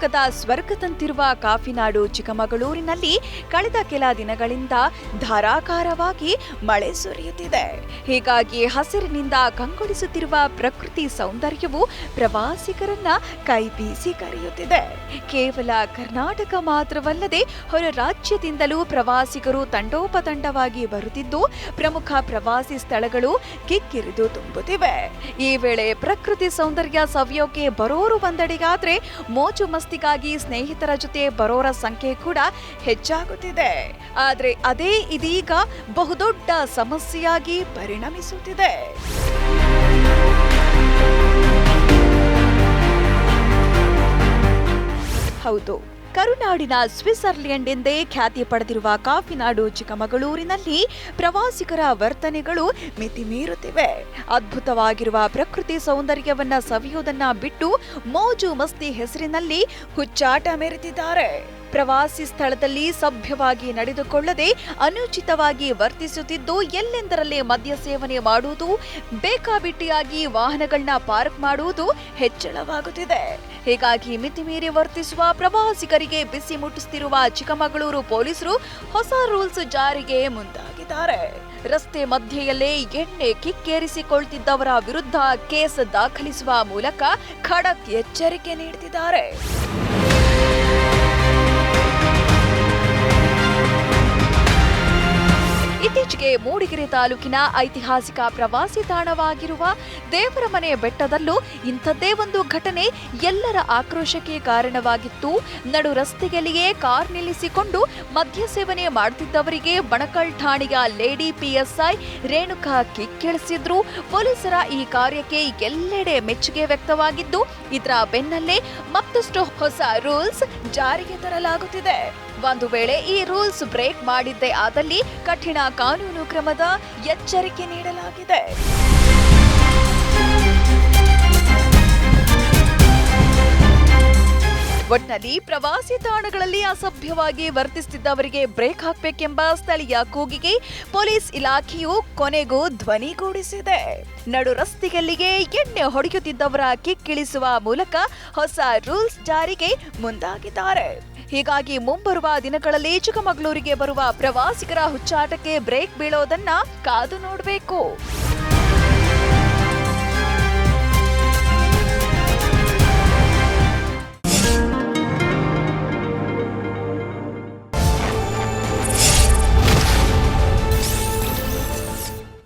ಶಿವಮೊಗ್ಗದ ಸ್ವರ್ಗದಂತಿರುವ ಕಾಫಿನಾಡು ಚಿಕ್ಕಮಗಳೂರಿನಲ್ಲಿ ಕಳೆದ ಕೆಲ ದಿನಗಳಿಂದ ಧಾರಾಕಾರವಾಗಿ ಮಳೆ ಸುರಿಯುತ್ತಿದೆ. ಹೀಗಾಗಿ ಹಸಿರಿನಿಂದ ಕಂಗೊಳಿಸುತ್ತಿರುವ ಪ್ರಕೃತಿ ಸೌಂದರ್ಯವು ಪ್ರವಾಸಿಗರನ್ನ ಕೈ ಬೀಸಿ ಕರೆಯುತ್ತಿದೆ. ಕೇವಲ ಕರ್ನಾಟಕ ಮಾತ್ರವಲ್ಲದೆ ಹೊರ ರಾಜ್ಯದಿಂದಲೂ ಪ್ರವಾಸಿಗರು ತಂಡೋಪತಂಡವಾಗಿ ಬರುತ್ತಿದ್ದು, ಪ್ರಮುಖ ಪ್ರವಾಸಿ ಸ್ಥಳಗಳು ಕಿಕ್ಕಿರಿದು ತುಂಬುತ್ತಿವೆ. ಈ ವೇಳೆ ಪ್ರಕೃತಿ ಸೌಂದರ್ಯ ಸವಿಯೋಕೆ ಬರೋರು ಬಂದಡಿಗಾದ್ರೆ ಮೋಜು ಮಸ್ತಿಗಾಗಿ ಸ್ನೇಹಿತರ ಜೊತೆ ಬರೋರ ಸಂಖ್ಯೆ ಕೂಡ ಹೆಚ್ಚಾಗುತ್ತಿದೆ. ಆದರೆ ಅದೇ ಇದೀಗ ಬಹುದೊಡ್ಡ ಸಮಸ್ಯೆಯಾಗಿ ಪರಿಣಮಿಸುತ್ತಿದೆ. ಹೌದು. ಕರುನಾಡಿನ ಸ್ವಿಟ್ಜರ್ಲೆಂಡ್ ಎಂದೇ ಖ್ಯಾತಿ ಪಡೆದಿರುವ ಕಾಫಿನಾಡು ಚಿಕ್ಕಮಗಳೂರಿನಲ್ಲಿ ಪ್ರವಾಸಿಗರ ವರ್ತನೆಗಳು ಮಿತಿ ಮೀರುತ್ತಿವೆ. ಅದ್ಭುತವಾಗಿರುವ ಪ್ರಕೃತಿ ಸೌಂದರ್ಯವನ್ನ ಸವಿಯುವುದನ್ನ ಬಿಟ್ಟು ಮೋಜು ಮಸ್ತಿ ಹೆಸರಿನಲ್ಲಿ ಹುಚ್ಚಾಟ ಮೆರೆದಿದ್ದಾರೆ. ಪ್ರವಾಸಿ ಸ್ಥಳದಲ್ಲಿ ಸಭ್ಯವಾಗಿ ನಡೆದುಕೊಳ್ಳದೆ ಅನುಚಿತವಾಗಿ ವರ್ತಿಸುತ್ತಿದ್ದು, ಎಲ್ಲೆಂದರಲ್ಲೇ ಮದ್ಯ ಸೇವನೆ ಮಾಡುವುದು, ಬೇಕಾಬಿಟ್ಟಿಯಾಗಿ ವಾಹನಗಳನ್ನ ಪಾರ್ಕ್ ಮಾಡುವುದು ಹೆಚ್ಚಳವಾಗುತ್ತಿದೆ. ಹೀಗಾಗಿ ಮಿತಿಮೀರಿ ವರ್ತಿಸುವ ಪ್ರವಾಸಿಗರಿಗೆ ಬಿಸಿ ಮುಟ್ಟಿಸುತ್ತಿರುವ ಚಿಕ್ಕಮಗಳೂರು ಪೊಲೀಸರು ಹೊಸ ರೂಲ್ಸ್ ಜಾರಿಗೆ ಮುಂದಾಗಿದ್ದಾರೆ. ರಸ್ತೆ ಮಧ್ಯೆಯಲ್ಲೇ ಎಣ್ಣೆ ಕಿಕ್ಕೇರಿಸಿಕೊಳ್ತಿದ್ದವರ ವಿರುದ್ಧ ಕೇಸ್ ದಾಖಲಿಸುವ ಮೂಲಕ ಖಡಕ್ ಎಚ್ಚರಿಕೆ ನೀಡುತ್ತಿದ್ದಾರೆ ಮೂಡಿಗೆರೆ ತಾಲೂಕಿನ ಐತಿಹಾಸಿಕ ಪ್ರವಾಸಿ ತಾಣವಾಗಿರುವ ದೇವರಮನೆ ಬೆಟ್ಟದಲ್ಲೂ ಇಂಥದ್ದೇ ಒಂದು ಘಟನೆ ಎಲ್ಲರ ಆಕ್ರೋಶಕ್ಕೆ ಕಾರಣವಾಗಿತ್ತು. ನಡು ರಸ್ತೆಯಲ್ಲಿಯೇ ಕಾರ್ ನಿಲ್ಲಿಸಿಕೊಂಡು ಮದ್ಯ ಸೇವನೆ ಮಾಡುತ್ತಿದ್ದವರಿಗೆ ಬಣಕಲ್ ಠಾಣೆಯ ಲೇಡಿ ಪಿಎಸ್ಐ ರೇಣುಕಾ ಕಿಕ್ಕಿಳಿಸಿದ್ರು ಪೊಲೀಸರ ಈ ಕಾರ್ಯಕ್ಕೆ ಎಲ್ಲೆಡೆ ಮೆಚ್ಚುಗೆ ವ್ಯಕ್ತವಾಗಿದ್ದು, ಇದರ ಬೆನ್ನಲ್ಲೇ ಮತ್ತಷ್ಟು ಹೊಸ ರೂಲ್ಸ್ ಜಾರಿಗೆ ತರಲಾಗುತ್ತಿದೆ. ಒಂದು ವೇಳೆ ಈ ರೂಲ್ಸ್ ಬ್ರೇಕ್ ಮಾಡಿದ್ದೇ ಆದಲ್ಲಿ ಕಠಿಣ ಕಾನೂನು ಕ್ರಮದ ಎಚ್ಚರಿಕೆ ನೀಡಲಾಗಿದೆ. ಒಟ್ನಲ್ಲಿ ಪ್ರವಾಸಿ ತಾಣಗಳಲ್ಲಿ ಅಸಭ್ಯವಾಗಿ ವರ್ತಿಸುತ್ತಿದ್ದವರಿಗೆ ಬ್ರೇಕ್ ಹಾಕಬೇಕೆಂಬ ಸ್ಥಳೀಯ ಕೂಗಿಗೆ ಪೊಲೀಸ್ ಇಲಾಖೆಯು ಕೊನೆಗೂ ಧ್ವನಿಗೂಡಿಸಿದೆ ನಡು ರಸ್ತೆಯಲ್ಲಿಗೆ ಎಣ್ಣೆ ಹೊಡೆಯುತ್ತಿದ್ದವರ ಕಿಕ್ಕಿಳಿಸುವ ಮೂಲಕ ಹೊಸ ರೂಲ್ಸ್ ಜಾರಿಗೆ ಮುಂದಾಗಿದ್ದಾರೆ. ಹೀಗಾಗಿ ಮುಂಬರುವ ದಿನಗಳಲ್ಲಿ ಚಿಕ್ಕಮಗಳೂರಿಗೆ ಬರುವ ಪ್ರವಾಸಿಗರ ಹುಚ್ಚಾಟಕ್ಕೆ ಬ್ರೇಕ್ ಬೀಳೋದನ್ನ ಕಾದು ನೋಡಬೇಕು.